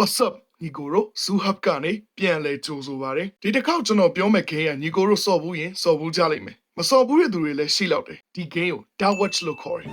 What's up ညီကိုတို့ Zuhab ကနေပြန်လဲကြိုဆိုပါရယ်ဒီတစ်ခေါက်ကျွန်တော်ပြောမဲ့ game ကညီကိုတို့စော်ဘူးရင်စော်ဘူးကြလိမ့်မယ်မစော်ဘူးတဲ့သူတွေလည်းရှိလောက်တယ်ဒီ game ကို Dark Watch လို့ခေါ်တယ်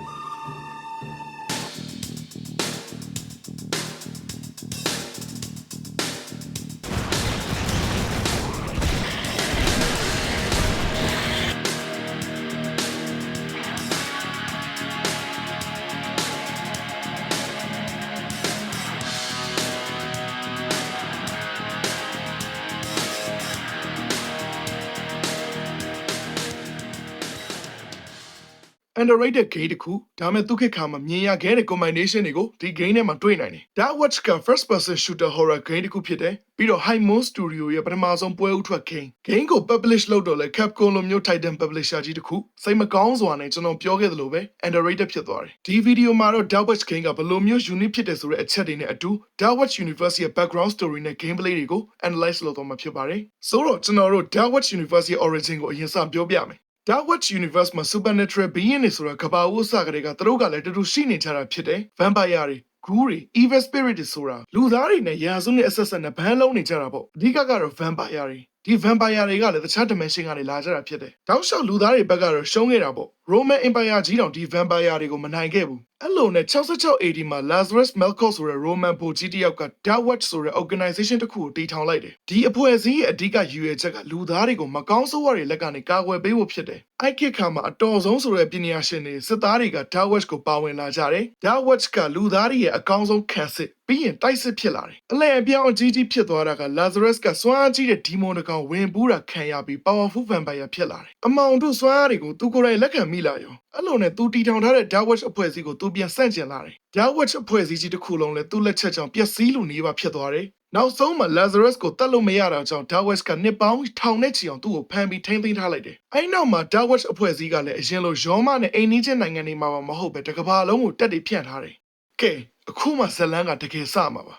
underrated game တစ်ခုဒါမဲ့သူခေတ်ခါမှာမြင်ရခဲ့တဲ့ combination တွေကိုဒီ game ထဲမှာတွေ့နိုင်တယ်။ Dark Watch က first person shooter horror game တစ်ခုဖြစ်တယ်။ပြီးတော့ High Moon Studio ရဲ့ပထမဆုံးပွဲဥထွက် game ။ game ကို publish လုပ်တော့လဲ Capcom လိုမျိုး Titan publisher ကြီးတစ်ခုစိတ်မကောင်းစွာနဲ့ကျွန်တော်ပြောခဲ့သလိုပဲ underrated ဖြစ်သွားတယ်။ဒီဗီဒီယိုမှာတော့ Dark Watch game ကဘယ်လိုမျိုး unique ဖြစ်တယ်ဆိုတဲ့အချက်တွေနဲ့အတူ Dark Watch Universe ရဲ့ background story နဲ့ gameplay တွေကို analyze လုပ်တော့မှာဖြစ်ပါတယ်။ဆိုတော့ကျွန်တော်တို့ Dark Watch Universe ရဲ့ origin ကိုအရင်စပြောပြမယ်။ Dark Watch Universe မှာ supernatural being တွေဆိုတာကဘာဝစကတွေကသူတို့ကလည်းတူတူရှိနေကြတာဖြစ်တယ်။ vampire တွေ ghoul တွေ evil spirit တွေဆိုတာလူသားတွေနဲ့ရာဇဝတ်နဲ့အဆက်ဆက်နဲ့ဘန်းလုံးနေကြတာပေါ့အဓိကကတော့ vampire တွေဒီ vampire တွေကလည်းတခြား dimension ကနေလာကြတာဖြစ်တယ်။တောက်လျှောက်လူသားတွေဘက်ကတော့ရှုံးခဲ့တာပေါ့ Roman Empire ကြီးတောင်ဒီ vampire တွေကိုမနိုင်ခဲ့ဘူး။အဲ့လိုနဲ့66 AD မှာ Lazarus Melkor ဆိုတဲ့ Roman ဗိုလ်ကြီးတစ်ယောက်က Dark Watch ဆိုတဲ့ organization တစ်ခုကိုတည်ထောင်လိုက်တယ်။ဒီအဖွဲ့အစည်းရဲ့အဓိကရည်ရွယ်ချက်ကလူသားတွေကိုမကောင်းဆိုးဝါးတွေလက်ကနေကာကွယ်ပေးဖို့ဖြစ်တယ်။အဲ့ခေတ်ခါမှာအတော်ဆုံးဆိုတဲ့ပညာရှင်တွေစစ်သားတွေက Dark Watch ကိုပါဝင်လာကြတယ်။ Dark Watch ကလူသားတွေရဲ့အကောင်းဆုံးခံစစ်ပြီးရင်တိုက်စစ်ဖြစ်လာတယ်။အလဲအပြောင်းအကြီးကြီးဖြစ်သွားတာက Lazarus ကစွမ်းအားကြီးတဲ့ demon တစ်ကောင်ဝင်ပူးတာခံရပြီး powerful vampire ဖြစ်လာတယ်။အမောင်တို့စွမ်းအားတွေကိုသူကိုယ်တိုင်လက်ခံမိလာရော။အဲ့လိုနဲ့သူတီထောင်ထားတဲ့ Dark Watch အဖွဲ့အစည်းကိုသူပြန်ဆန့်ကျင်လာတယ်။ Dark Watch အဖွဲ့အစည်းကြီးတစ်ခုလုံးလည်းသူ့လက်ချက်ကြောင့်ပျက်စီးလို့နေပါဖြစ်သွားတယ်။နောက်ဆုံးမှာ Lazarus ကိုတတ်လို့မရတာကြောင့် Dark Watch ကနှစ်ပေါင်းထောင်နဲ့ချီအောင်သူ့ကိုဖမ်းပြီးထိန်းသိမ်းထားလိုက်တယ်။အဲဒီနောက်မှာ Dark Watch အဖွဲ့အစည်းကလည်းအရင်လိုရောမနဲ့အိမ်နီးချင်းနိုင်ငံတွေမှာပါမဟုတ်ပဲတစ်ကမ္ဘာလုံးကိုတက်တည်ဖြန့်ထားတယ်။ကဲအခုမှဇတ်လန်းကတကယ်စမှာပါ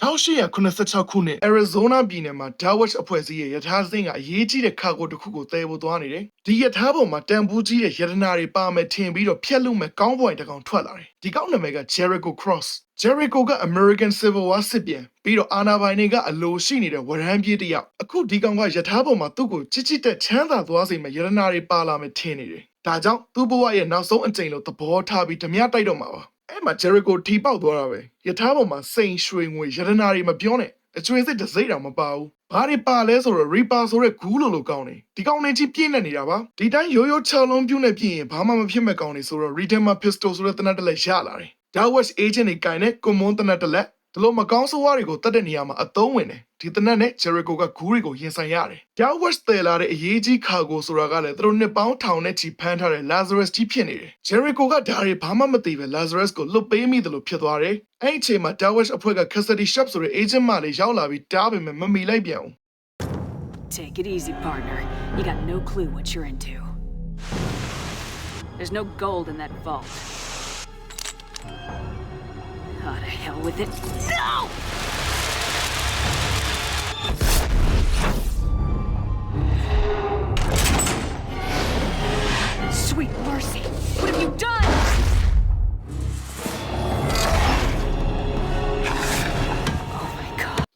1886ခုနှစ် Arizona ပြည်နယ်မှာ Dawes အဖွဲ့အစည်းရဲ့ယထာစင်းကအရေးကြီးတဲ့ခါကိုတစ်ခုကိုတည်ဖို့သွားနေတယ်။ဒီယထာပေါ်မှာတန်ဖိုးကြီးတဲ့ယတနာတွေပါမယ်ထင်ပြီးတော့ဖျက်လို့မဲ့ကောင်းပွိုင်တစ်ကောင်ထွက်လာတယ်။ဒီကောင်းနာမည်က Jericho Cross ။ Jericho က American Civil War စစ်ပြန်ပြီးတော့အာနာပိုင်တွေကအလိုရှိနေတဲ့ဝရမ်းပြေးတစ်ယောက်။အခုဒီကောင်ကယထာပေါ်မှာသူ့ကိုချစ်ချစ်တက်ချမ်းသာသွားစေမဲ့ယတနာတွေပါလာမယ်ထင်နေတယ်။ဒါကြောင့်သူ့ဘဝရဲ့နောက်ဆုံးအကြိမ်လို့သဘောထားပြီးဓမြတိုက်တော့မှာပါ။ အဲ့မှာ Jericho ထီပေါက်သွားတာပဲယထာပေါ်မှာစိန်ရွှေငွေရတနာတွေမပြောနဲ့အကျွေးစစ်တစ်စိမ့်တောင်မပါဘူးဘာတွေပါလဲဆိုတော့ Reaper ဆိုတဲ့ဂူးလိုလိုကောင်းနေဒီကောင်းနေကြီးပြည့်နေနေတာပါဒီတိုင်းရိုးရိုး6လုံးပြုတ်နေပြည့်ရင်ဘာမှမဖြစ်မဲ့ကောင်းနေဆိုတော့ Redeemer Pistol ဆိုတဲ့တနက်တစ်လက်ရလာတယ် Dark Watch Agent တွေကင်တဲ့ Common တနက်တစ်လက် ဒီလိုမကောင်းဆိုးဝါးတွေကိုတတ်တဲ့နေရာမှာအသုံးဝင်တယ်ဒီတနက်နဲ့ Jericho ကဂူးတွေကိုရင်ဆိုင်ရတယ် Dark Watch တယ်လာတဲ့အရေးကြီးခါကိုဆိုတာကလည်းသူတို့နှစ်ပေါင်းထောင်နဲ့ချီဖမ်းထားတဲ့ Lazarus ကြီးဖြစ်နေတယ် Jericho ကဒါတွေဘာမှမသိပဲ Lazarus ကိုလွတ်ပေးမိတယ်လို့ဖြစ်သွားတယ်အဲ့ဒီအချိန်မှာ Dark Watch အဖွဲ့က Custody Shop ဆိုတဲ့ agent မလေးရောက်လာပြီးတားပေမဲ့မမီလိုက်ပြန်ဘူး Take it easy, partner. You got no clue what you're into. There's no gold in that vault. Oh, to hell with it. No! Sweet mercy! What have you done?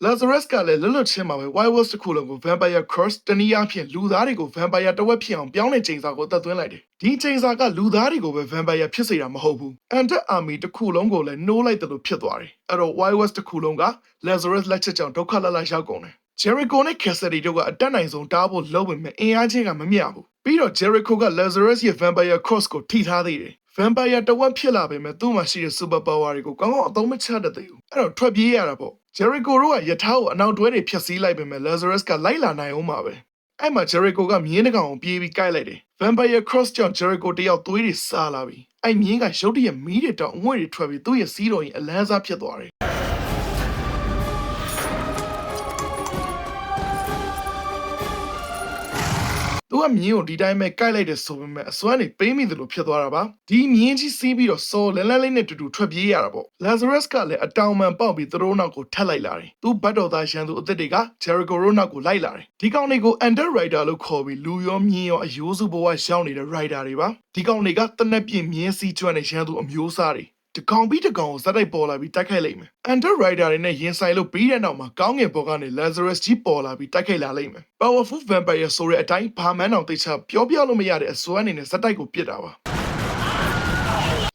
Lazarus ကလည်းလွတ်လွတ်ချင်းမှာပဲ Wild West တစ်ခုလုံးကို Vampire Cross တနည်းအားဖြင့်လူသားတွေကို Vampire တစ်ဝက်ဖြစ်အောင်ပြောင်းတဲ့ချိန်စာကိုတက်သွင်းလိုက်တယ်။ဒီချိန်စာကလူသားတွေကိုပဲ Vampire ဖြစ်စေတာမဟုတ်ဘူး။ Undead Army တစ်ခုလုံးကိုလည်းနှိုးလိုက်တယ်လို့ဖြစ်သွားတယ်။အဲ့တော့ Wild West တစ်ခုလုံးက Lazarus လက်ချက်ကြောင့်ဒုက္ခလလရောက်ကုန်တယ်။ Jericho နဲ့ Cassidy တို့ကအတက်နိုင်ဆုံးတားဖို့လုပ်ပေမဲ့အင်အားချင်းကမမျှဘူး။ပြီးတော့ Jericho က Lazarus ရဲ့ Vampire Cross ကိုထိထားသေးတယ်။ Vampire တဝက်ဖြစ်လာပေမဲ့သူ့မှာရှိတဲ့ super power တွေကိုကောင်းကောင်းအသုံးမချတတ်သေးဘူး။အဲ့တော့ထွက်ပြေးရတာပေါ့။ Jericho တို့ကယထာကိုအနောက်တွဲတွေဖျက်ဆီးလိုက်ပေမဲ့ Lazarus ကလိုက်လာနိုင်အောင်ပါပဲ။အဲ့မှာ Jericho ကမြင်းတစ်ကောင်ကိုပြေးပြီးကိုက်လိုက်တယ်။ Vampire Cross ကြောင့် Jericho တယောက်သွေးတွေစားလာပြီ။အဲ့မြင်းကရုတ်တရက်မီးတွေတောင်အငွေ့တွေထွက်ပြီးသူ့ရဲ့စီးတော်ရင်အလန်းစားဖြစ်သွားတယ်။ သူကမြင်းကိုဒီတိုင်းပဲကိုက်လိုက်တယ်ဆိုပေမဲ့အစွမ်းနေပေးမိတယ်လို့ဖြစ်သွားတာပါဒီမြင်းကြီးစီးပြီးတော့စော်လန်းလန်းလေးနဲ့တူတူထွက်ပြေးရတာပေါ့ Lazarus ကလည်းအတောင်ပံပေါက်ပြီးသူတို့နောက်ကိုထက်လိုက်လာတယ်သူဘတ်တော်သားရန်သူအသစ်တွေက Jericho တို့နောက်ကိုလိုက်လာတယ်ဒီကောင်တွေကို Under Rider လို့ခေါ်ပြီးလူရောမြင်းရောအယိုးစုဘဝရောက်နေတဲ့ Rider တွေပါဒီကောင်တွေကတနက်ပြင်းမြင်းစီးကျွမ်းတဲ့ရန်သူအမျိုးအစားတွေ တကောင်ပြီးတကောင်ကိုဇက်တိုက်ပေါ်လာပြီးတိုက်ခိုက်လိုက်မယ် Under Rider တွေနဲ့ရင်ဆိုင်လို့ပြီးတဲ့နောက်မှာကောင်းငင်ဘော်ကနေ Lazarus ကြီးပေါ်လာပြီးတိုက်ခိုက်လာလိမ့်မယ် Powerful Vampire ဆိုတဲ့အတိုင်းဘာမှန်းအောင်သိချပြောပြလို့မရတဲ့အစွမ်းအနေနဲ့ဇက်တိုက်ကိုပစ်တာပါ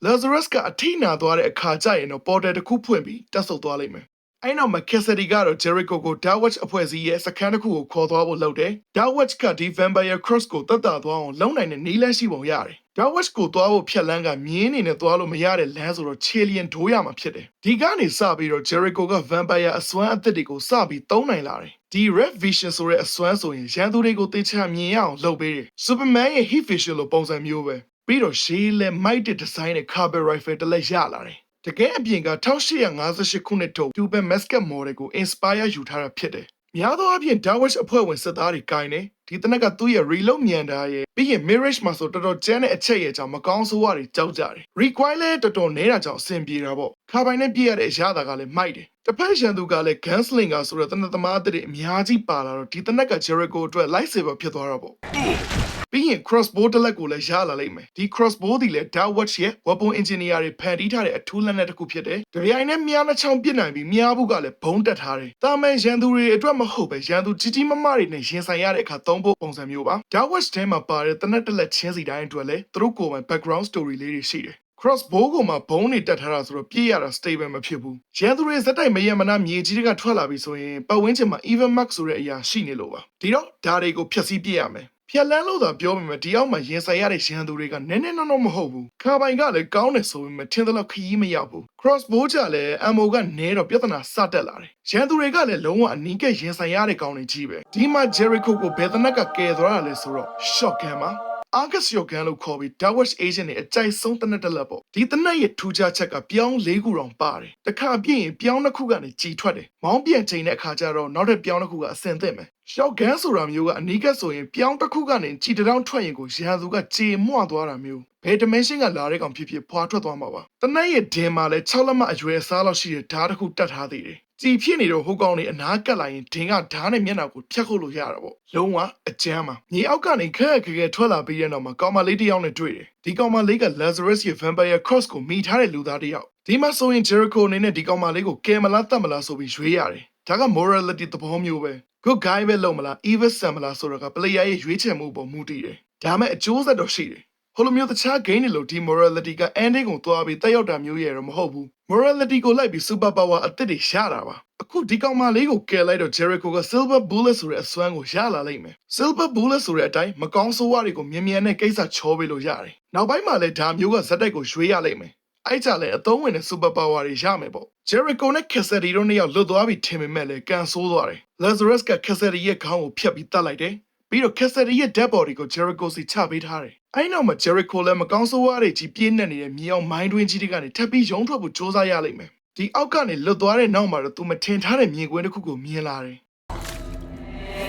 Lazarus ကအထိနာသွားတဲ့အခါကျရင်တော့ပေါ်တယ်တစ်ခုဖွင့်ပြီးတက်ဆုပ်သွားလိမ့်မယ်။အဲ့နောက်မှာ Cassidy ကတော့ Jericho ကို Darwatch အဖွဲ့အစည်းရဲ့စခန်းတစ်ခုကိုခေါ်သွားဖို့လုပ်တယ်။ Darwatch ကဒီ Vampire Cross ကိုတတ်တာသွားအောင်လုံနိုင်တဲ့နည်းလမ်းရှိပုံရတယ်။ Darwatch ကိုသွားဖို့ဖြတ်လန်းကမြင်းနေနဲ့သွားလို့မရတဲ့လမ်းဆိုတော့ Chillian ဒိုးရမှာဖြစ်တယ်။ဒီကနေစပြီးတော့ Jericho က Vampire အစွမ်းအသစ်တွေကိုစပြီးသုံးနိုင်လာတယ်။ဒီ Red Vision ဆိုတဲ့အစွမ်းဆိုရင်ရန်သူတွေကိုတေချာမြင်ရအောင်လုပ်ပေးတယ်။ Superman ရဲ့ Heat Vision လိုပုံစံမျိုးပဲ။ပြီးတော့ရှေးလဲမိုက်တဲ့ဒီဇိုင်းနဲ့ carbon rifle တစ်လက်ရလာတယ်။တကယ်အပြင်က1858ခုနှစ်ထုတ် Cuban Mascot model ကို inspire ယူထားတာဖြစ်တယ်။များသောအားဖြင့် Darwish အဖွဲ့ဝင်စစ်သားတွေကင်တယ်။ ဒီတနက်ကသူ့ရဲ့ reload မြန်တာရဲ့ပြီးရင် Mirage မှာဆိုတော်တော်ကျန်းတဲ့အချက်ရဲ့ကြောင့်မကောင်းဆိုးဝါးတွေကြောက်ကြတယ်။ Recoil လဲတော်တော်နေတာကြောင့်အဆင်ပြေတာပေါ့။ခါပိုင်နဲ့ပြည့်ရတဲ့အရာသာကလည်းမိုက်တယ်။တစ်ဖက်ရန်သူကလည်း Gunslinger ဆိုတဲ့တနက်သမားအသစ်တွေအများကြီးပါလာတော့ဒီတနက်က Jericho အတွက် lightsaber ဖြစ်သွားတာပေါ့။ပြီးရင် crossbow တစ်လက်ကိုလည်းရလာလိမ့်မယ်ဒီ crossbow ဒီလည်း Darwatch ရဲ့ weapon engineer တွေဖန်တီးထားတဲ့အထူးလက်နက်တစ်ခုဖြစ်တယ်။တပြိုင်နက်မြားနှချောင်းပြစ်နိုင်ပြီးမြားဘူးကလည်းဘုံတက်ထားတယ်။တာမန်ရန်သူတွေအတွက်မဟုတ်ပဲရန်သူကြီးကြီးမားမားတွေနဲ့ရင်ဆိုင်ရတဲ့အခါသုံးဖို့ပုံစံမျိုးပါ။ Darwatch ထဲမှာပါတဲ့တနက်တစ်လက်ချင်းစီတိုင်းအတွက်လည်းသူတို့ကိုယ်ပိုင် background story လေးတွေရှိတယ်။ crossbow ကိုမှဘုံနေတက်ထားတာဆိုတော့ပြည့်ရတာ stable မဖြစ်ဘူး။ရန်သူတွေဇက်တိုက်မယံမနာမြေကြီးတွေကထွက်လာပြီဆိုရင်ပတ်ဝန်းကျင်မှာ even mark ဆိုတဲ့အရာရှိနေလို့ပါ။ဒီတော့ဓာတ်တွေကိုဖျက်ဆီးပြစ်ရမယ်။ဖြက်လန်းလို့သာပြောမိမယ်ဒီအောက်မှာရင်ဆိုင်ရတဲ့ရန်သူတွေကနည်းနည်းနော်နော်မဟုတ်ဘူးခါပိုင်ကလည်းကောင်းတယ်ဆိုပေမဲ့ထင်သလောက်ခရီးမရောက်ဘူး crossbow ကြလည်း ammo ကနဲတော့ပြဿနာစတက်လာတယ်ရန်သူတွေကလည်းလုံးဝအနီးကပ်ရင်ဆိုင်ရတဲ့ကောင်းတွေကြီးပဲဒီမှာ Jericho ကိုဘယ်သနက်ကကယ်သွားတာလဲဆိုတော့ shotgun မှာ Argus Yogan လို့ခေါ်ပြီး Dawash Agent နဲ့အကြိုက်ဆုံးတနက်တစ်လက်ပေါ့ဒီတနက်ရဲ့ထူးခြားချက်ကပြောင်း၄ခုတောင်ပါတယ်တခါပြည့်ရင်ပြောင်းတစ်ခုကနေကြည်ထွက်တယ်မောင်းပြန်ချိန်တဲ့အခါကျတော့နောက်ထပ်ပြောင်းတစ်ခုကအဆင်သင့်မယ် Shotgun ဆိုတာမျိုးကအနီးကပ်ဆိုရင်ပြောင်းတစ်ခုကနေကြည်တရောင်းထွက်ရင်ကိုရန်သူကကြေမွသွားတာမျိုးဘယ် dimension ကလာတဲ့ကောင်ဖြစ်ဖြစ်ဖွာထွက်သွားမှာပါတနက်ရဲ့ဒင်မှာလဲ6လက်မအရွယ်အစားလောက်ရှိတဲ့ဓာတ်တစ်ခုတက်ထားသေးတယ် ကြည်ဖြစ်နေတော့ဟိုကောင်နေအနားကပ်လိုက်ရင်ဒင်ကဓာတ်နဲ့မျက်နှာကိုဖြတ်ခုတ်လို့ရတာပေါ့လုံးဝအကျမ်းပါမြေအောက်ကနေခက်ခက်ခဲခဲထွက်လာပြီးတဲ့နောက်မှာကောင်မလေးတစ်ယောက်နဲ့တွေ့တယ်ဒီကောင်မလေးက Lazarus ရဲ့ Vampire Cross ကိုမိထားတဲ့လူသားတစ်ယောက်ဒီမှာဆိုရင် Jericho အနေနဲ့ဒီကောင်မလေးကိုကယ်မလားတတ်မလားဆိုပြီးရွေးရတယ်ဒါက morality သဘောမျိုးပဲ good guy ပဲလုံးမလား evil ဆန်မလားဆိုတော့က player ရဲ့ရွေးချယ်မှုပေါ်မူတည်တယ်ဒါမဲ့အကျိုးဆက်တော့ရှိတယ် ဟိုလိုမျိုးတခြား game တွေလို့ဒီ morality က ending ကိုသွားပြီးတက်ရောက်တာမျိုးရဲ့တော့မဟုတ်ဘူး morality ကိုလိုက်ပြီး super power အသစ်တွေရတာပါအခုဒီကောင်မလေးကိုကယ်လိုက်တော့ Jericho က silver bullet ဆိုတဲ့အစွမ်းကိုရလာလိမ့်မယ် silver bullet ဆိုတဲ့အတိုင်းမကောင်းဆိုးဝါးတွေကိုမြင်မြန်နဲ့ကိစ္စချောပေးလို့ရတယ်နောက်ပိုင်းမှာလည်းဒါမျိုးကဇက်တိုက်ကိုရွေးရလိမ့်မယ်အဲ့ကြလည်းအသုံးဝင်တဲ့ super power တွေရမယ်ပေါ့ Jericho နဲ့ Cassidy တို့နှစ်ယောက်လွတ်သွားပြီးထင်ပေမဲ့လည်းကန်ဆိုးသွားတယ် Lazarus က Cassidy ရဲ့ခေါင်းကိုဖျက်ပြီးတတ်လိုက်တယ် ပြီးတော့ Cassidy ရဲ့ dead body ကို Jericho စီချပေးထားတယ်အဲ့နောက်မှာ Jericho လည်းမကောင်းဆိုးဝါးတွေကြီးပြင်းနေနေတဲ့မြေအောင်မိုင်းတွင်းကြီးတွေကနေထပ်ပြီးရုံထွက်ဖို့စ조사ရလိမ့်မယ်ဒီအောက်ကနေလွတ်သွားတဲ့နောက်မှာတော့သူမထင်ထားတဲ့မြင်ကွင်းတစ်ခုကိုမြင်လာတယ်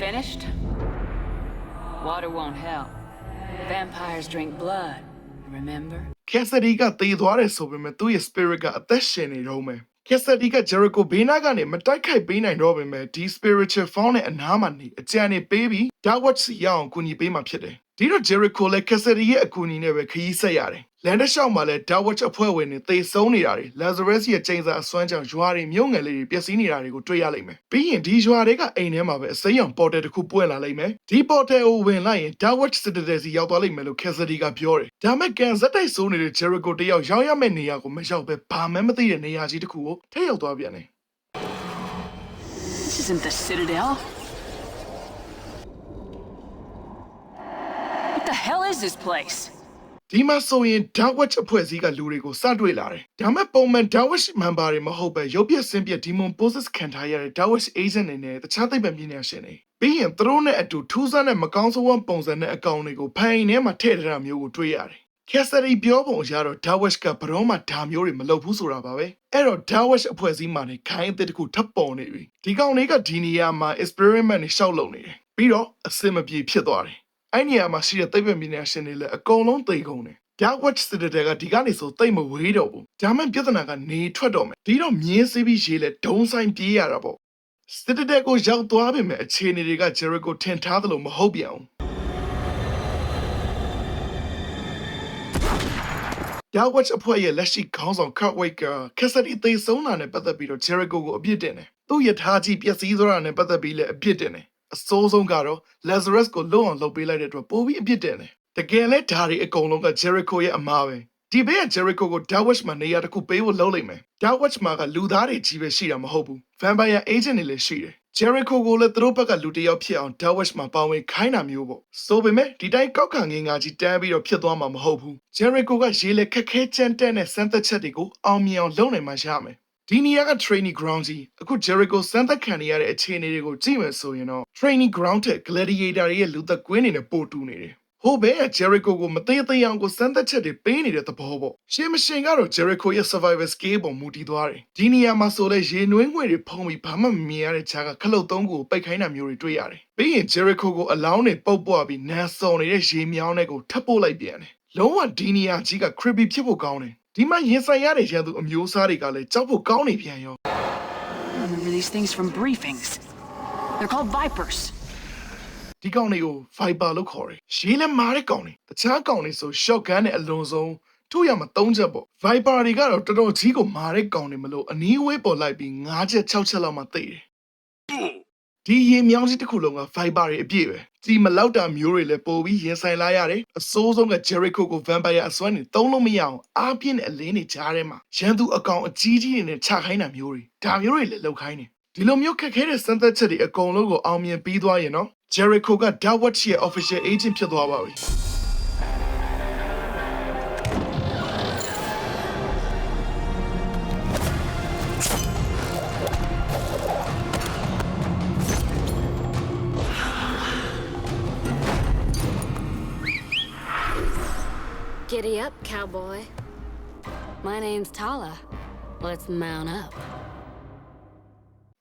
Finished? Water won't help. Vampires drink blood. Remember? Cassidy ကသေသွားတယ်ဆိုပေမဲ့သူ့ရဲ့ spirit ကအသက်ရှင်နေတော့မယ် Cassidy က Jericho ဘေးနားကနေမတိုက်ခိုက်ပေးနိုင်တော့ပေမဲ့ဒီ spiritual form နဲ့အနားမှာနေအကြံနေပေးပြီး Darwatch စီရအောင်ကူညီပေးမှဖြစ်တယ် ဒီတော့ Jericho လည်း Cassidy ရဲ့အကူအညီနဲ့ပဲခရီးဆက်ရတယ်လန်ဒရှောက်မှာလည်း Darwatch အဖွဲ့ဝင်တွေသေဆုံးနေတာတွေ Lazarus ရဲ့ချိန်စာအစွမ်းကြောင့်ရွာတွေမြုပ်ငယ်လေးတွေပျက်စီးနေတာတွေကိုတွေ့ရလိမ့်မယ်ပြီးရင်ဒီရွာတွေကအိမ်ထဲမှာပဲအစိမ်းရောင်ပေါ်တယ်တစ်ခုပွင့်လာလိမ့်မယ်ဒီပေါ်တယ်ကိုဝင်လိုက်ရင် Darwatch Citadel စီရောက်သွားလိမ့်မယ်လို့ Cassidy ကပြောတယ်ဒါမဲ့ကန်ဇက်တိုက်ဆိုးနေတဲ့ Jericho တယောက်ရောက်ရမယ့်နေရာကိုမရောက်ပဲဘာမှမသိတဲ့နေရာကြီးတစ်ခုကိုထပ်ရောက်သွားပြန်တယ် This isn't the Citadel. The hell is this place? ဒီမှာဆိုရင် Darwatch အဖွဲ့အစည်းကလူတွေကိုစတွေ့လာတယ်။ဒါမဲ့ပုံမှန် Darwatch member တွေမဟုတ်ပဲရုပ်ပြစင်ပြ Demon Poses ခံထားရတဲ့ Darwatch agent တွေနဲ့တခြားသိပ္ပံပညာရှင်တွေပြီးရင်သူတို့နဲ့အတူထူးဆန်းတဲ့မကောင်းဆိုးဝါးပုံစံနဲ့အကောင်တွေကိုဖိုင်ထဲမှာထည့်ထားတာမျိုးကိုတွေ့ရတယ်။ Cassidy ပြောပုံအရတော့ Darwatch ကဘရောမှဒါမျိုးတွေမလုပ်ဘူးဆိုတာပါပဲ။အဲ့တော့ Darwatch အဖွဲ့အစည်းမှာနေခိုင်းအသစ်တစ်ခုထပ်ပေါ်နေပြီ။ဒီကောင်တွေကဒီနေရာမှာ experiment တွေရှောက်လုပ်နေတယ်။ပြီးတော့အစင်မပြေဖြစ်သွားတယ်။ အဲ့နေရာမှာရှိတဲ့သိပ္ပံပညာရှင်တွေလည်းအကုန်လုံးသိကုန်တယ် Dark Watch Citadel ကဒီကနေဆိုသိပ်မဝေးတော့ဘူးဒါမှပြဿနာကနေထွက်တော့မယ်ဒီတော့မြင်းစေးပြီးရေးလဲဒုံဆိုင်ပြေးရတာပေါ့ Citadel ကိုရောက်သွားပြီမဲ့အခြေအနေတွေက Jericho ထင်ထားသလိုမဟုတ်ပြန်ဘူး Dark Watch အဖွဲ့ရဲ့လက်ရှိခေါင်းဆောင် Kurt Wake က Cassidy သေဆုံးတာနဲ့ပတ်သက်ပြီးတော့ Jericho ကိုအပြစ်တင်တယ်။သူ့ယထာကြီးပျက်စီးသွားတာနဲ့ပတ်သက်ပြီးလည်းအပြစ်တင်တယ်။ အဆိုးဆုံးကတော့ Lazarus ကိုလွတ်အောင်လုပ်ပေးလိုက်တဲ့အတွက်ပိုပြီးအပြစ်တင်တယ်။တကယ်လဲဒါတွေအကုန်လုံးက Jericho ရဲ့အမားပဲ။ဒီဘေးက Jericho ကို Dark Watch မှာနေရာတစ်ခုပေးဖို့လုပ်လိုက်မယ်။ Dark Watch မှာကလူသားတွေကြီးပဲရှိတာမဟုတ်ဘူး။ Vampire Agent တွေလည်းရှိတယ်။ Jericho ကိုလည်းသူတို့ဘက်ကလူတစ်ယောက်ဖြစ်အောင် Dark Watch မှာပါဝင်ခိုင်းတာမျိုးပေါ့။ဆိုပေမဲ့ဒီတိုင်းကောက်ခံငင်ငါကြီးတန်းပြီးတော့ဖြစ်သွားမှာမဟုတ်ဘူး။ Jericho ကရေလေခက်ခဲကြမ်းတမ်းတဲ့စမ်းသပ်ချက်တွေကိုအောင်မြင်အောင်လုပ်နိုင်မှရမယ်။ ဒီနေရာက training ground ကြီးအခု Jericho စမ်းသပ်ခံနေရတဲ့အခြေအနေတွေကိုကြည့်မယ်ဆိုရင်တော့ training ground တဲ့ gladiator တွေရဲ့လူသက်ကွင်းနေနဲ့ပို့တူနေတယ်။ဟိုဘဲက Jericho ကိုမသေးသေးအောင်ကိုစမ်းသပ်ချက်တွေပေးနေတဲ့သဘောပေါ့။ရှင်းမရှင်းကတော့ Jericho ရဲ့ survival skill ပေါ်မူတည်သွားတယ်။ဒီနေရာမှာဆိုလဲရေနွေးငွေတွေဖုံးပြီးဘာမှမမြင်ရတဲ့ခြားကခလုတ်သုံးခုကိုပိတ်ခိုင်းတာမျိုးတွေတွေ့ရတယ်။ပြီးရင် Jericho ကိုအလောင်းတွေပုတ်ပွားပြီးနန်းစော်နေတဲ့ရေမြောင်းတွေကိုထပ်ပို့လိုက်ပြန်တယ်။လုံးဝဒီနေရာကြီးက creepy ဖြစ်ဖို့ကောင်းတယ်။ ဒီမှာရင်ဆိုင်ရတဲ့ရန်သူအမျိုးအစားတွေကလည်းကြောက်ဖို့ကောင်းနေပြန်ရော I remember these things from briefings. They're called Vipers. ဒီကောင်တွေကို Viper လို့ခေါ်တယ်။ရေးလဲမားတဲ့ကောင်တွေ။တခြားကောင်တွေဆို shotgun နဲ့အလွန်ဆုံးထို့ရမှာ၃ချက်ပေါ့။ Viper တွေကတော့တော်တော်ကြီးကိုမာတဲ့ကောင်တွေမလို့အနီးဝေးပေါ်လိုက်ပြီး၅ချက်၆ချက်လောက်မှသိတယ်။ ဒီရေမြောင်းကြီးတစ်ခုလုံးက Viper တွေအပြည့်ပဲ။ဒီမလောက်တာမျိုးတွေလည်းပို့ပြီးရင်ဆိုင်လာရတယ်။အစိုးဆုံးက Jericho ကို Vampire အစွမ်းနေသုံးလို့မရအောင်အားပြင်းတဲ့အလင်းတွေကြားထဲမှာရန်သူအကောင်အကြီးကြီးတွေနဲ့ခြခိုင်းတာမျိုးတွေဒါမျိုးတွေလည်းလုပ်ခိုင်းတယ်။ဒီလိုမျိုးခက်ခဲတဲ့စမ်းသပ်ချက်တွေအကုန်လုံးကိုအောင်မြင်ပြီးသွားရင်နော် Jericho က Dark Watch ရဲ့ official agent ဖြစ်သွားပါပြီ။ Giddy up, cowboy. My name's Tala. Let's mount up.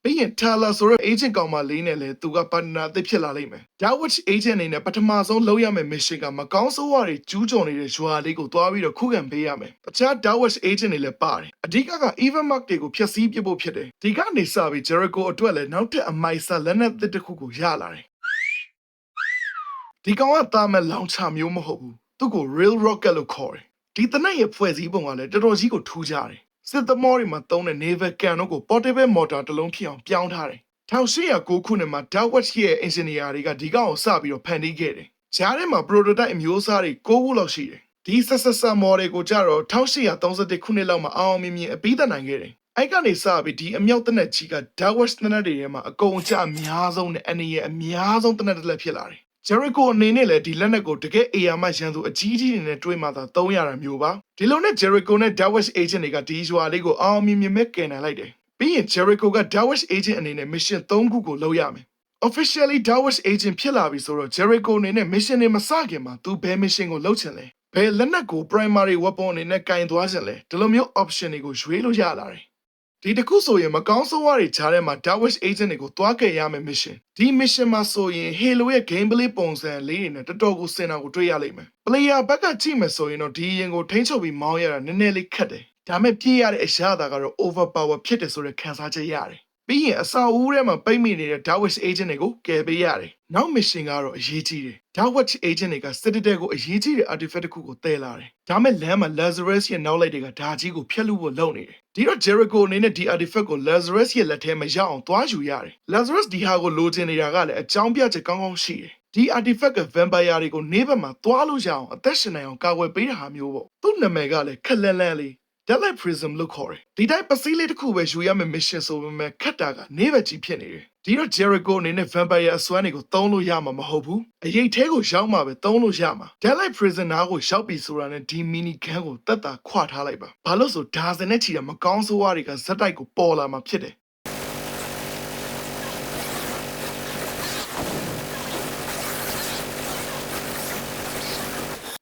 ပြီးရင် Tala ဆိုတော့ agent ကောင်မလေးနဲ့လည်းသူက partner အသစ်ဖြစ်လာလိမ့်မယ်။ Dark Watch agent အနေနဲ့ပထမဆုံးလုပ်ရမယ့် mission ကမကောင်းဆိုးဝါးတွေကျူးကျော်နေတဲ့ရွာလေးကိုတွားပြီးတော့ခုခံပေးရမယ်။တခြား Dark Watch agent တွေလည်းပါတယ်။အဓိကက Evil Mark တွေကိုဖျက်ဆီးပစ်ဖို့ဖြစ်တယ်။ဒီကနေစပြီး Jericho အတွက်လည်းနောက်ထပ်အမိုက်စားလက်နက်သစ်တစ်ခုကိုရလာတယ်။ဒီကောင်ကတာမန်လောင်ချမျိုးမဟုတ်ဘူး။ သူ့ကို Real Rocket လို့ခေါ်တယ်။ဒီတနက်ရဲ့ဖွဲ့စည်းပုံကလည်းတော်တော်ကြီးကိုထူးခြားတယ်။စစ်သမောတွေမှာသုံးတဲ့ naval gun တို့ကို portable motor တစ်လုံးဖြစ်အောင်ပြောင်းထားတယ်။1809ခုနှစ်မှာ Dark Watch ရဲ့ engineer တွေကဒီကောင်ကိုစပြီးတော့ဖန်တီးခဲ့တယ်။ဂျားထဲမှာ prototype အမျိုးအစားတွေ9ခုလောက်ရှိတယ်။ဒီဆက်ဆက်ဆက် model ကိုကြတော့1831ခုနှစ်လောက်မှာအောင်အောင်မြင်မြင်အပြီးသတ်နိုင်ခဲ့တယ်။အဲ့ကနေစပြီးဒီအမြောက်တနက်ကြီးက Dark Watch တနက်တွေထဲမှာအကုန်အကျအများဆုံးနဲ့အနေရဲ့အများဆုံးတနက်တစ်လက်ဖြစ်လာတယ်။ Jericho အနေနဲ့လည်းဒီလက်နက်ကိုတကယ်အေယာမရန်သူအကြီးကြီးတွေနဲ့တွေးမှသာသုံးရတာမျိုးပါဒီလိုနဲ့ Jericho နဲ့ Dawish agent တွေကဒီရွာလေးကိုအောင်မြင်မြင်မဲ့ကယ်နိုင်လိုက်တယ်ပြီးရင် Jericho က Dawish agent အနေနဲ့ mission 3ခုကိုလုပ်ရမယ် officially Dawish agent ဖြစ်လာပြီဆိုတော့ Jericho အနေနဲ့ mission တွေမစခင်မှာသူဘယ် mission ကိုလုပ်ချင်လဲဘယ်လက်နက်ကို primary weapon အနေနဲ့ကင်သွားချင်လဲဒီလိုမျိုး option တွေကိုရွေးလို့ရလာတယ် ဒီတစ်ခုဆိုရင်မကောင်းဆိုးဝါးတွေခြားထဲမှာ Dawish agent တွေကိုတွားခဲ့ရမယ် mission ဒီ mission မှာဆိုရင် Halo ရဲ့ gameplay ပုံစံလေးတွေနဲ့တော်တော်ကိုစင်တာကိုတွေ့ရလိမ့်မယ် player ဘက်ကကြည့်မယ်ဆိုရင်တော့ဒီရင်ကိုထိန်းချုပ်ပြီးမောင်းရတာနည်းနည်းလေးခက်တယ်ဒါပေမဲ့ပြည့်ရတဲ့အရာသာကတော့ overpower ဖြစ်တယ်ဆိုတဲ့ခံစားချက်ရတယ်ပြီးရင်အစာအုပ်ထဲမှာပိတ်မိနေတဲ့ Dawish agent တွေကိုကယ်ပေးရတယ်။နောက် mission ကတော့အရေးကြီးတယ်။ Dawish agent တွေက Citadel ကိုအရေးကြီးတဲ့ artifact တစ်ခုကိုတည်လာတယ်။ဒါမဲ့လမ်းမှာ Lazarus ရဲ့နောက်လိုက်တွေကဒါကြီးကိုဖျက်လို့ဖို့လုပ်နေတယ်။ ဒီတော့ Jericho အနေနဲ့ဒီ artifact ကို Lazarus ရဲ့လက်ထဲမှာရအောင်သွားယူရတယ်။ Lazarus ဒီဟာကိုလိုချင်နေတာကလည်းအကြောင်းပြချက်ကောင်းကောင်းရှိတယ်။ဒီ artifact က vampire တွေကိုနေဘက်မှာသွားလို့ရအောင်အသက်ရှင်နိုင်အောင်ကာကွယ်ပေးတာဟာမျိုးပေါ့။သူ့နာမည်ကလည်းခက်လန်းလန်းလေး Deadlight Prism လို့ခေါ်တယ်။ဒီတိုင်းပစည်းလေးတစ်ခုပဲယူရမယ့် mission ဆိုပေမဲ့ခက်တာကနေဘက်ကြီးဖြစ်နေတယ်။ ဒီတော့ Jericho အနေနဲ့ Vampire အစွမ်းတွေကိုသုံးလို့ရမှာမဟုတ်ဘူး။အရေးထဲကိုရောက်မှပဲသုံးလို့ရမှာ။ Deadlight Prison နားကိုရောက်ပြီဆိုတာနဲ့ဒီ mini gun ကိုတက်တာခွထားလိုက်ပါ။ဘာလို့ဆိုဒါဇင်နဲ့ချီတဲ့မကောင်းဆိုးဝါးတွေကဇက်တိုက်ကိုပေါ်လာမှာဖြစ်တယ်။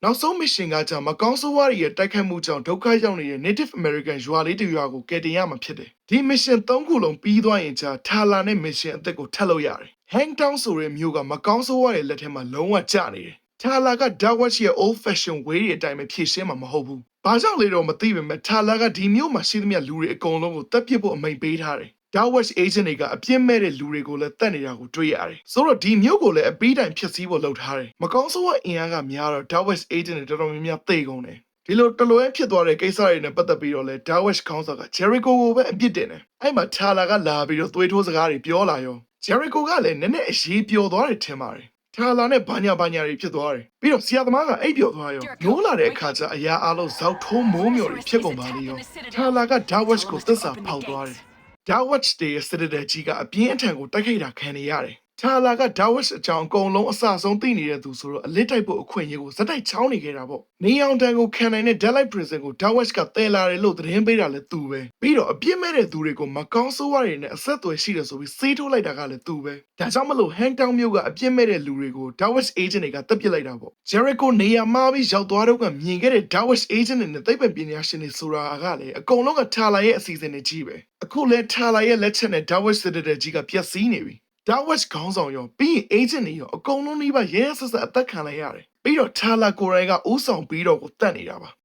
နောက်ဆုံး mission ကကြာင့်မကောင်းဆိုးဝါးတွေရဲ့တိုက်ခိုက်မှုကြောင့်ဒုက္ခရောက်နေတဲ့ Native American ရွာလေးတစ်ရွာကိုကယ်တင်ရမှာဖြစ်တယ်။ဒီ mission ၃ခုလုံးပြီးသွားရင်ကြာထာလာနဲ့ mission အသစ်ကိုထပ်လုပ်ရတယ်။ Hangtown ဆိုတဲ့မြို့ကမကောင်းဆိုးဝါးတွေလက်ထဲမှာလုံးဝကျနေတယ်။ထာလာက Dark Watch ရဲ့ old fashion way တွေအတိုင်းပဲဖြည့်ရှင်းမှာမဟုတ်ဘူး။ဘာကြောင့်လဲတော့မသိပေမဲ့ထာလာကဒီမြို့မှာရှိသမျှလူတွေအကုန်လုံးကိုတပ်ပစ်ဖို့အမိန့်ပေးထားတယ်။ Dark Watch agent တွေကအပြစ်မဲ့တဲ့လူတွေကိုလည်းတတ်နေတာကိုတွေ့ရတယ်။ဆိုတော့ဒီမျိုးကိုလည်းအပီးတိုင်ဖြစ်စည်းဖို့လုပ်ထားတယ်။မကောင်းဆိုးဝါးအင်အားကများတော့ Dark Watch agent တွေတော်တော်များများသိကုန်တယ်ဒီလိုတလွဲဖြစ်သွားတဲ့ကိစ္စတွေနဲ့ပတ်သက်ပြီးတော့လဲ Dawish ခေါင်းဆောင်က Jericho ကိုပဲအပြစ်တင်တယ်အဲ့မှာ Thala ကလာပြီးတော့သွေးထိုးစကားတွေပြောလာရော Jericho ကလည်းနည်းနည်းအရေးပြောသွားတယ်ထင်ပါတယ် Thala နဲ့ဘာညာဘာညာတွေဖြစ်သွားတယ်ပြီးတော့ဆရာသမားကအိပ်ပျော်သွားရောနိုးလာတဲ့အခါကျအရာအလုံးဇောက်ထိုးမိုးမြော်တွေဖြစ်ကုန်ပါလေရော Thala က Dawish ကိုသစ္စာဖောက်သွားတယ် Dawish တွေရဲ့စစ်တပ်ကြီးကအပြင်းအထန်ကိုတိုက်ခိုက်တာခံနေရတယ်။ Thala က Dawish အကြောင်းအကုန်လုံးအစဆုံးသိနေတဲ့သူဆိုတော့အလစ်တိုက်ဖို့အခွင့်အရေးကိုဇက်တိုက်ချောင်းနေခဲ့တာပေါ့။နေအောင်တန်ကိုခံနိုင်တဲ့ Deadlight Prison ကို Dawish ကတည်လာတယ်လို့သတင်းပေးတာလည်းသူပဲ။ပြီးတော့အပြစ်မဲ့တဲ့သူတွေကိုမကောင်းဆိုးဝါးတွေနဲ့အဆက်အသွယ်ရှိတယ်ဆိုပြီးစေးထိုးလိုက်တာကလည်းသူပဲ။ဒါကြောင့်မလို့ Hangtown မြို့ကအပြစ်မဲ့တဲ့လူတွေကို Dawish agent တွေကတပ်ပစ်လိုက်တာပေါ့။ Jericho နေရာမှာပြီးရောက်သွားတော့ကမြင်ခဲ့တဲ့ Dawish agent တွေနဲ့သိပ္ပံပညာရှင်တွေဆိုတာကလည်းအကုန်လုံးက Thala ရဲ့အစီအစဉ်တွေကြီးပဲ။အခုလဲ Thala ရဲ့လက်ချက်နဲ့ Dawish စစ်တပ်ကြီးကပြက်စီးနေပြီ။ Dawish ခေါင်းဆောင်ရောပြီးရင် agent တွေရောအကုန်လုံးနှိပါရဲရဲဆက်ဆက်အသက်ခံလိုက်ရတယ်။ပြီးတော့ Thala ကိုယ်တိုင်ကဥဆောင်ပြီးတော့ကိုတတ်နေတာပါ။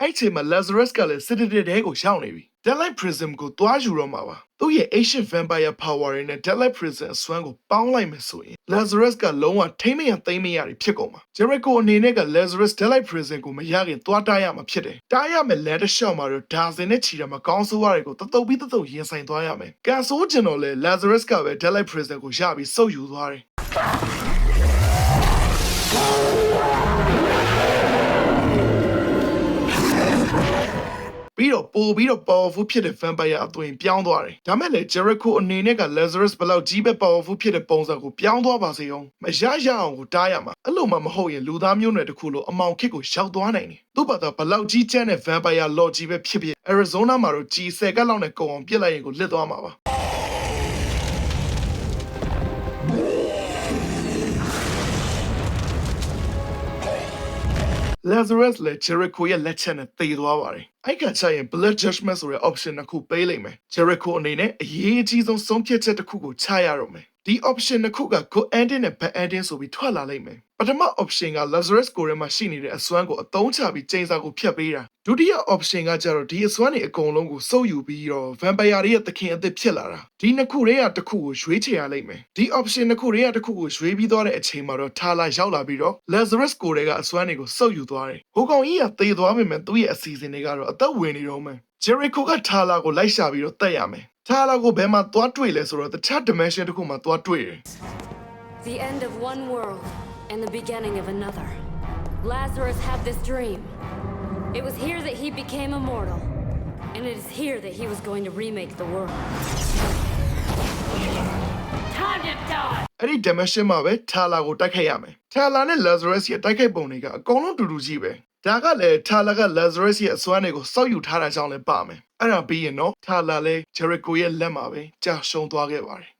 အဲ့အချိန်မှာ Lazarus ကလည်း Citadel ထဲကိုရောက်နေပြီ။ Deadlight Prism ကိုတွားယူတော့မှာပါ။သူ့ရဲ့ Ancient Vampire Power တွေနဲ့ Deadlight Prism အစွမ်းကိုပေါင်းလိုက်မယ်ဆိုရင် Lazarus ကလုံးဝထိမ့်မရသိမ့်မရတွေဖြစ်ကုန်မှာ။ Jericho အနေနဲ့က Lazarus Deadlight Prism ကိုမရခင်တွားတားရမှာဖြစ်တယ်။တားရမယ်လမ်းတစ်လျှောက်မှာတော့ဒါဇင်နဲ့ချီတာမကောင်းဆိုးရတွေကိုတတုပ်ပြီးတတုပ်ရင်ဆိုင်သွားရမယ်။ကန်ဆိုးကျင်တော့လေ Lazarus ကပဲ Deadlight Prism ကိုရပြီးစုပ်ယူသွားတယ်။ ပြီးတော့ပို့ပြီးတော့ powerful ဖြစ်တဲ့ vampire အသွင်ပြောင်းသွားတယ်။ဒါမဲ့လည်း Jericho အနေနဲ့က Lazarus ဘယ်လောက်ကြီးပဲ powerful ဖြစ်တဲ့ပုံစံကိုပြောင်းသွားပါစေအောင်မရရအောင်ကိုတားရမှာအဲ့လိုမှမဟုတ်ရင်လူသားမျိုးနွယ်တစ်ခုလိုအမောင်ခစ်ကိုရောက်သွားနိုင်တယ်။သူ့ဘာသာဘယ်လောက်ကြီးကျန်းတဲ့ vampire lord ကြီးပဲဖြစ်ဖြစ် Arizona မှာတော့ကြီးဆယ်ကက်လောက်နဲ့ကုန်အောင်ပြစ်လိုက်ရင်ကိုလစ်သွားမှာပါ။ Lazarus လည်း Jericho ရဲ့လက်ချက်နဲ့သေသွားပါတယ်။ အဲ့ကချရင် Blood Judgment ဆိုတဲ့ option တစ်ခုပေးလိုက်မယ်။ Jericho အနေနဲ့အရေးအကြီးဆုံးဆုံးဖြတ်ချက်တစ်ခုကိုချရတော့မယ်။ ဒီ option တစ်ခုက good ending နဲ့ bad ending ဆိုပြီးထွက်လာလိမ့်မယ်။ပထမ option က Lazarus ကိုယ်ထဲမှာရှိနေတဲ့အစွမ်းကိုအသုံးချပြီးချိန်စာကိုဖျက်ပေးတာ။ဒုတိယ option ကကြတော့ဒီအစွမ်းတွေအကုန်လုံးကိုစုပ်ယူပြီးတော့ vampire တွေရဲ့သခင်အသစ်ဖြစ်လာတာ။ဒီနှစ်ခုတည်းကတစ်ခုကိုရွေးချယ်ရလိမ့်မယ်။ဒီ option နှစ်ခုတည်းကတစ်ခုကိုရွေးပြီးသွားတဲ့အချိန်မှာတော့ Thala ရောက်လာပြီးတော့ Lazarus ကိုယ်တည်းကအစွမ်းတွေကိုစုပ်ယူသွားတယ်။ဟိုကောင်ကြီးကသေသွားပေမဲ့သူ့ရဲ့အစီအစဉ်တွေကတော့အသက်ဝင်နေတော့မယ်။ Jericho က Thala ကိုလိုက်ရှာပြီးတော့တက်ရမယ်။ Thala ကိုဘယ်မှာသွားတွေ့လဲဆိုတော့တခြား dimension တစ်ခုမှာသွားတွေ့တယ်။ The end of one world and the beginning of another. Lazarus had this dream. It was here that he became immortal. And it is here that he was going to remake the world. Time to die! အဲ့ဒီ dimension မှာပဲ Thala ကိုတိုက်ခိုက်ရမယ်။ Thala နဲ့ Lazarus ရဲ့တိုက်ခိုက်ပုံတွေကအကုန်လုံးတူတူကြီးပဲ။ ဒါကလည်း Thala က Lazarus ရဲ့အစွမ်းတွေကိုစောက်ယူထားတာကြောင့်လည်းပါမယ်။အဲ့ဒါပြီးရင်တော့ Thala လည်း Jericho ရဲ့လက်မှာပဲကြာရှုံးသွားခဲ့ပါတယ်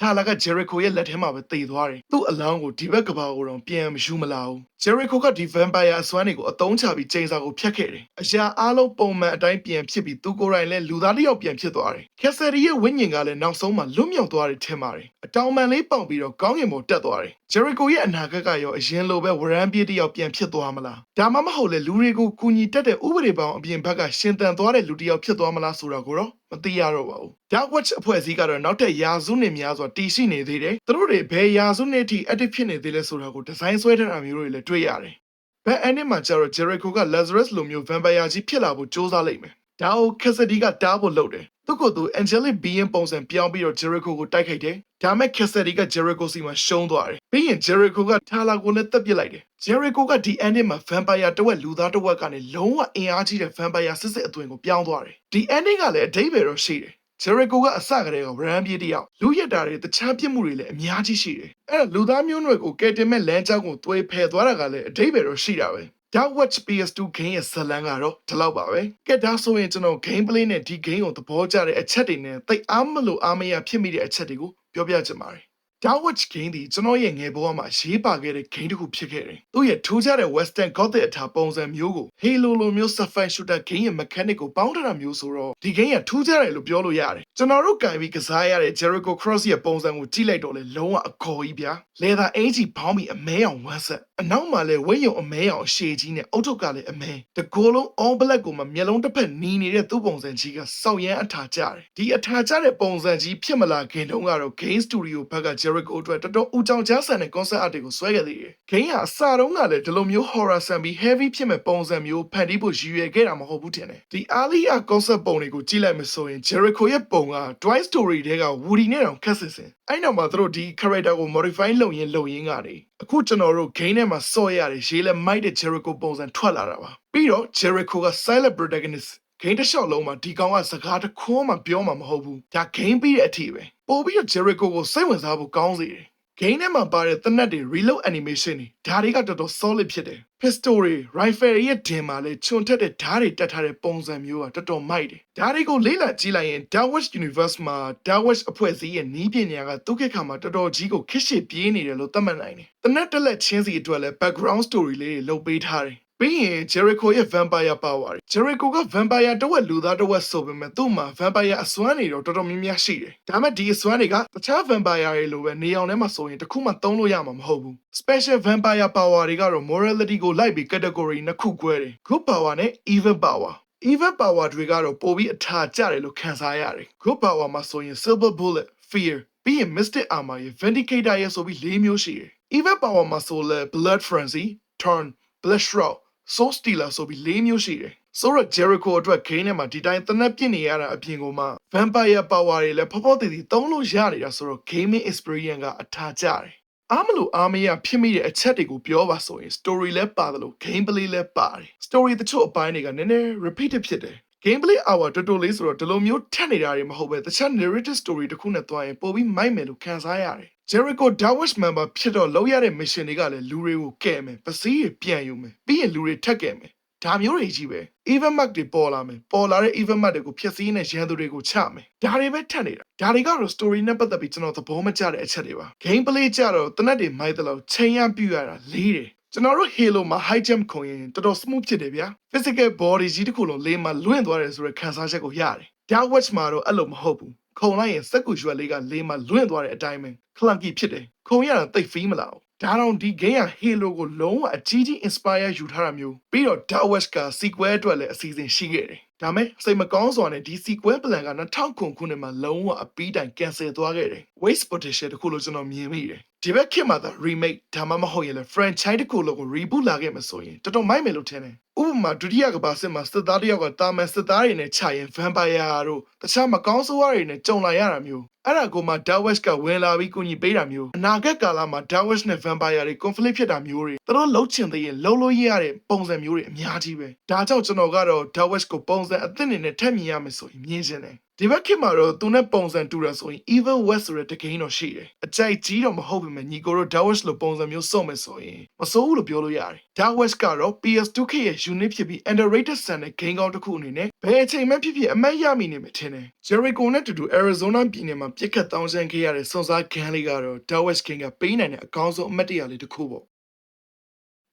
you. Thala က Jericho ရဲ့လက်ထဲမှာပဲတည်သွားတယ်။သူ့အလောင်းကိုဒီဘက်ကဘာကိုတော့ပြန်မယူမလာဘူး။ Jericho ကဒီ vampire အစွမ်းတွေကိုအသုံးချပြီးချိန်စာကိုဖျက်ခဲ့တယ်။အရာအားလုံးပုံမှန်အတိုင်းပြန်ဖြစ်ပြီးသူကိုယ်တိုင်လည်းလူသားတစ်ယောက်ပြန်ဖြစ်သွားတယ်။ Cassidy ရဲ့ဝိညာဉ်ကလည်းနောက်ဆုံးမှာလွတ်မြောက်သွားတယ်ထင်ပါတယ်။အတောင်ပံလေးပေါက်ပြီးတော့ကောင်းကင်ပေါ်တက်သွားတယ်။ Jericho ရဲ့အနာဂတ်ကရောအရင်လိုပဲဝရမ်းပြေးတစ်ယောက်ပြန်ဖြစ်သွားမလား။ဒါမှမဟုတ်လေလူတွေကိုကူညီတတ်တဲ့ဥပဒေပေါင်းအပြင်ဘက်ကရှင်သန်သွားတဲ့လူတစ်ယောက်ဖြစ်သွားမလားဆိုတာကိုတော့မသိရတော့ပါဘူး။ Dark Watch အဖွဲ့အစည်းကတော့နောက်ထပ်ရာစုနှစ်များစွာတည်ရှိနေသေးတယ်။သူတို့တွေဘယ်ရာစုနှစ်အထိ active ဖြစ်နေသေးလဲဆိုတာကိုဒီဇိုင်းဆွဲထားတာမျိုးတွေလည်းတွေ့ရတယ်။ဘက်အန်နစ်မှာကျတော့ Jericho က Lazarus လိုမျိုး vampire ကြီးဖြစ်လာဖို့ကြိုးစားလိုက်မယ်။ဒါကို Cassidy ကတားဖို့လုပ်တယ်။ သူ့ကိုယ်သူ angelic being ပုံစံပြောင်းပြီးတော့ Jericho ကိုတိုက်ခိုက်တယ်။ဒါမဲ့ Cassidy က Jericho စီမှာရှုံးသွားတယ်။ပြီးရင် Jericho က Thala ကိုလည်းတပ်ပစ်လိုက်တယ်။ Jericho ကဒီ ending မှာ vampire တစ်ဝက်လူသားတစ်ဝက်ကနေလုံးဝအင်အားကြီးတဲ့ vampire စစ်စစ်အသွင်ကိုပြောင်းသွားတယ်။ဒီ ending ကလည်းအတိတ်ပဲတော့ရှိတယ်။ Jericho ကအစကတည်းက brand ပြေးတစ်ယောက်လူရက်တာတွေတခြားပြစ်မှုတွေလည်းအများကြီးရှိတယ်။အဲ့ဒါလူသားမျိုးနွယ်ကိုကယ်တင်မဲ့လမ်းကြောင်းကိုသွေးဖယ်သွားတာကလည်းအတိတ်ပဲတော့ရှိတာပဲ။ Dark Watch PS2 game ရဲ့ဇာတ်လမ်းကတော့ဒီလောက်ပါပဲ။ကဲဒါဆိုရင်ကျွန်တော် gameplay နဲ့ဒီ game ကိုသဘောကျတဲ့အချက်တွေနဲ့တိတ်အားမလို့အားမရဖြစ်မိတဲ့အချက်တွေကိုပြောပြချင်ပါတယ် Dark Watch Game ဒီကျွန်တော်ရဲ့ငယ်ဘဝမှာရေးပါခဲ့တဲ့ game တစ်ခုဖြစ်ခဲ့တယ်။သူ့ရဲ့ထူးခြားတဲ့ Western Gothic အထာပုံစံမျိုးကို Halo လိုမျိုး Sci-Fi Shooter game ရဲ့ mechanic ကိုပေါင်းထားတာမျိုးဆိုတော့ဒီ game ကထူးခြားတယ်လို့ပြောလို့ရတယ်။ကျွန်တော်တို့ကင်ပြီးကစားရတဲ့ Jericho Cross ရဲ့ပုံစံကိုကြည့်လိုက်တော့လေလုံးဝအခေါ်ကြီးဗျာ။ Leather Age ဘောင်းပြီးအမဲအောင်ဝမ်းဆက်အနောက်မှာလည်းဝင်းယုံအမဲအောင်အရှည်ကြီးနဲ့အုတ်ထုပ်ကလည်းအမဲတကိုယ်လုံး all black ကိုမှမျက်လုံးတစ်ဖက်နီးနေတဲ့သူ့ပုံစံကြီးကစောက်ရမ်းအထာကျတယ်ဒီအထာကျတဲ့ပုံစံကြီးဖြစ်မလာခင်တုန်းကတော့ Game Studio ဘက်က Jericho အတွက်တော်တော်ဦးကြောင်ကြားဆန်တဲ့ concept art တွေကိုဆွဲခဲ့သေးတယ် Game ဟာအစတုန်းကလည်းဒီလိုမျိုး horror ဆန်ပြီး heavy ဖြစ်မဲ့ပုံစံမျိုးဖန်တီးဖို့ရည်ရွယ်ခဲ့တာမဟုတ်ဘူးထင်တယ်ဒီ earlier concept ပုံတွေကိုကြည့်လိုက်မယ်ဆိုရင် Jericho ရဲ့ပုံက Toy Story တဲက Woody နဲ့တောင်ခက်ဆင်ဆင်အဲ့နောက်မှာသူတို့ဒီ character ကို modify လုပ်ရင်းလုပ်ရင်းကနေအခုကျွန်တော်တို့ game ထဲမှာစော့ရတယ်ရေးလဲမိုက်တဲ့ Jericho ပုံစံထွက်လာတာပါပြီးတော့ Jericho က silent protagonist ဂိမ်းတစ်လျှောက်လုံးမှာဒီကောင်ကစကားတစ်ခွန်းမှပြောမှာမဟုတ်ဘူးဒါဂိမ်းပြီးတဲ့အထိပဲ ပို့ပြီးတော့ Jericho ကိုစိတ်ဝင်စားဖို့ကောင်းစေတယ်ဂိမ်းထဲမှာပါတဲ့သနက်တွေ reload animation တွေဒါတွေကတော်တော် solid ဖြစ်တယ် pistol တွေ rifle တွေရဲ့ဒင်မှာလဲချွန်ထက်တဲ့ဓာတ်တွေတက်ထားတဲ့ပုံစံမျိုးကတော်တော်မိုက်တယ်ဓာတ်တွေကိုလေ့လာကြည့်လိုက်ရင် Dark West Universe မှာ Dark West အဖွဲ့အစည်းရဲ့နီးပညာကသူ့ခေတ်ခါမှာတော်တော်ကြီးကိုခက်ရှစ်ပြေးနေတယ်လို့သတ်မှတ်နိုင်တယ်တနက်တက်လက်ချင်းစီအတွက်လဲ background story လေးတွေလုပ်ပေးထားတယ် ပြီးရင် Jericho ရဲ့ vampire power တွေ Jericho က vampire တစ်ဝက်လူသားတစ်ဝက်ဆိုပေမဲ့သူ့မှာ vampire အစွမ်းတွေတော့တော်တော်များများရှိတယ်။ဒါပေမဲ့ဒီအစွမ်းတွေကတခြား vampire တွေလိုပဲနေအောင်ထဲမှာဆိုရင်တစ်ခုမှသုံးလို့ရမှာမဟုတ်ဘူး။ special vampire power တွေကတော့ morality ကိုလိုက်ပြီး category နှစ်ခုကွဲတယ်။ good power နဲ့ evil power evil power တွေကတော့ပိုပြီးအထာကျတယ်လို့ခန်းစားရတယ်။ good power မှာဆိုရင် silver bullet fear ပြီးရင် mystic armor ရဲ့ vindicator ရဲ့ဆိုပြီး၄မျိုးရှိတယ်။ evil power မှာဆိုလဲ blood frenzy turn blood shroud soul stealer ဆိုပြီး၄မျိုးရှိတယ်ဆိုတော့ Jericho အတွက်ဂိမ်းထဲမှာဒီတိုင်းတနက်ပြစ်နေရတာအပြင်ကိုမှ vampire power တွေလည်းဖောဖောတည်တည်သုံးလို့ရနေတာဆိုတော့ gaming experience ကအထာကျတယ်အားမလို့အားမရဖြစ်မိတဲ့အချက်တွေကိုပြောပါဆိုရင် story လည်းပါတယ်လို့ gameplay လည်းပါတယ် story တချို့အပိုင်းတွေကနည်းနည်း repeated ဖြစ်တယ် gameplay hour တော်တော်လေးဆိုတော့ဒီလိုမျိုးထက်နေတာတွေမဟုတ်ပဲတခြား narrative story တစ်ခုနဲ့တွားရင်ပိုပြီးမိုက်မယ်လို့ခံစားရတယ် Jericho Dawish member ဖြစ်တော့လောက်ရတဲ့ mission တွေကလည်းလူတွေကိုကဲ့မယ်ပစည်းတွေပြန်ယူမယ်ပြီးရင်လူတွေထက်ကဲ့မယ်ဒါမျိုးတွေကြီးပဲ even mark တွေပေါ်လာမယ်ပေါ်လာတဲ့ even mark တွေကိုဖျက်ဆီးနေရန်သူတွေကိုချမယ်ဒါတွေပဲထက်နေတာဒါတွေကတော့ story နဲ့ပတ်သက်ပြီးကျွန်တော်သဘောမကျတဲ့အချက်တွေပါ gameplay ကြတော့တနက်တွေမိုက်တယ်လို့ချိန်ရပြူရတာလေးတယ်ကျွန်တော်တို့ Halo မှာ high jump ခုံရင်တော်တော် smooth ဖြစ်တယ်ဗျာ physical body ကြီးတစ်ခုလုံးလေးမှာလွင့်သွားတယ်ဆိုတဲ့ခံစားချက်ကိုရတယ် Dark Watch မှာတော့အဲ့လိုမဟုတ်ဘူး ခုံလိုက်ရင်စက်ကူရွက်လေးကလေးမှာလွင့်သွားတဲ့အတိုင်းပဲ clunky ဖြစ်တယ်ခုံရတာတိတ်ဖီးမလာဘူးဒါတော့ဒီ game က Halo ကိုလုံးဝအကြီးကြီး inspire ယူထားတာမျိုးပြီးတော့ Dark Watch က sequel အတွက်လည်းအစီအစဉ်ရှိခဲ့တယ် ဒါမဲ့စိတ်မကောင်းစွာနဲ့ဒီ sequel plan က2000ခုနှစ်မှာလုံးဝအပီးတိုင် cancel သွားခဲ့တယ် waste potential တခုလို့ကျွန်တော်မြင်မိတယ်ဒီဘက်ခေတ်မှာသာ remake ဒါမှမဟုတ်ရင်လည်း franchise တစ်ခုလုံးကို reboot လာခဲ့မှာဆိုရင်တော်တော်မိုက်မယ်လို့ထင်တယ်ဥပမာဒုတိယကမ္ဘာစစ်မှာစစ်သားတစ်ယောက်ကတာမန်စစ်သားတွေနဲ့ခြာရင် vampire တို့တခြားမကောင်းဆိုးဝါးတွေနဲ့ကြုံလာရတာမျိုးအဲ့ဒါကိုမှ Dark West ကဝင်လာပြီးကူညီပေးတာမျိုးအနာဂတ်ကာလမှာ Dark West နဲ့ vampire တွေ conflict ဖြစ်တာမျိုးတွေသူတို့လှုပ်ချင်သေးရင်လှုပ်လို့ရတဲ့ပုံစံမျိုးတွေအများကြီးပဲဒါကြောင့်ကျွန်တော်ကတော့ Dark West ကိုပုံစံအသစ်အနေနဲ့ထပ်မြင်ရမယ်ဆိုရင်မြင်ချင်တယ်ဒီဘက်ခေတ်မှာတော့သူနဲ့ပုံစံတူတယ်ဆိုရင် Evil West ဆိုတဲ့တကိန်းတော့ရှိတယ်အကြိုက်ကြီးတော့မဟုတ်ပေမဲ့ညီကိုတို့ Dark West လိုပုံစံမျိုးစုံမယ်ဆိုရင်မစိုးဘူးလို့ပြောလို့ရတယ် Dark West ကတော့ PS2 ခေတ်ရဲ့ unique ဖြစ်ပြီး underrated ဆန်တဲ့ game ကောင်းတစ်ခုအနေနဲ့ဘယ်အချိန်မှဖြစ်ဖြစ်အမတ်ရမိနေမှာထင်တယ် Jericho နဲ့တူတူ Arizona ပြည်နယ်မှာပြစ်ခတ်တောင်းဆန်းခဲ့ရတဲ့စွန်စားဂန်းလေးကတော့ Dark West King ကပေးနိုင်တဲ့အကောင်းဆုံးအမတ်တရလေးတစ်ခုပေါ့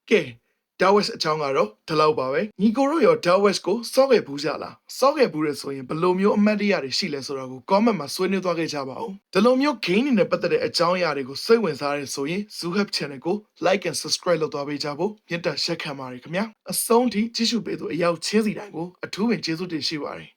ကဲ Dawes အကြောင်းကတော့ဒီလောက်ပါပဲညီကိုတို့ရော Dawes ကိုစော့ခဲ့ဘူးကြလားစော့ခဲ့ဘူးရဆိုရင်ဘယ်လိုမျိုးအမှတ်တရတွေရှိလဲဆိုတာကို comment မှာဆွေးနွေးသွားခဲ့ကြပါဦးဒီလိုမျိုး game တွေနဲ့ပတ်သက်တဲ့အကြောင်းအရာတွေကိုစိတ်ဝင်စားရဲဆိုရင် Zuhab channel ကို like and subscribe လုပ်သွားပေးကြဖို့မြတ်တာရက်ခံပါတယ်ခင်ဗျာအဆုံးထိကြည့်ရှုပေးသူအရောက်ချင်းစီတိုင်းကိုအထူးပင်ကျေးဇူးတင်ရှိပါတယ်